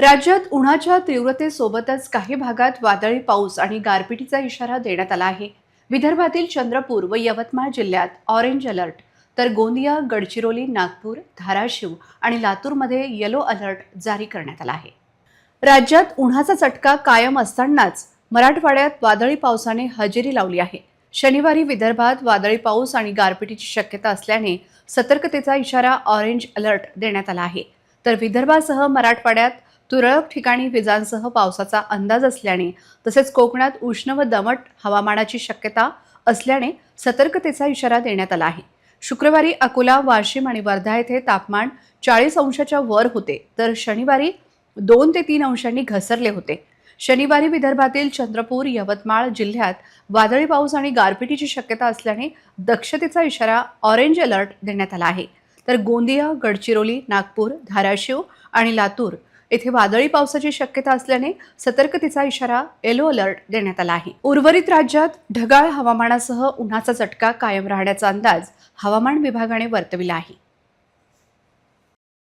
राज्यात उन्हाच्या तीव्रतेसोबतच काही भागात वादळी पाऊस आणि गारपिटीचा इशारा देण्यात आला आहे. विदर्भातील चंद्रपूर व यवतमाळ जिल्ह्यात ऑरेंज अलर्ट तर गोंदिया गडचिरोली नागपूर धाराशिव आणि लातूरमध्ये येलो अलर्ट जारी करण्यात आला आहे. राज्यात उन्हाचा चटका कायम असतानाच मराठवाड्यात वादळी पावसाने हजेरी लावली आहे. शनिवारी विदर्भात वादळी पाऊस आणि गारपिटीची शक्यता असल्याने सतर्कतेचा इशारा ऑरेंज अलर्ट देण्यात आला आहे. तर विदर्भासह मराठवाड्यात तुरळक ठिकाणी विजांसह पावसाचा अंदाज असल्याने तसेच कोकणात उष्ण व दमट हवामानाची शक्यता असल्याने सतर्कतेचा इशारा देण्यात आला आहे. शुक्रवारी अकोला वाशिम आणि वर्धा येथे तापमान चाळीस अंशाच्या वर होते तर शनिवारी दोन ते तीन अंशांनी घसरले होते. शनिवारी विदर्भातील चंद्रपूर यवतमाळ जिल्ह्यात वादळी पाऊस आणि गारपिटीची शक्यता असल्याने दक्षतेचा इशारा ऑरेंज अलर्ट देण्यात आला आहे. तर गोंदिया गडचिरोली नागपूर धाराशिव आणि लातूर येथे वादळी पावसाची शक्यता असल्याने सतर्कतेचा इशारा येलो अलर्ट देण्यात आला आहे. उर्वरित राज्यात ढगाळ हवामानासह उन्हाचा चटका कायम राहण्याचा अंदाज हवामान विभागाने वर्तविला आहे.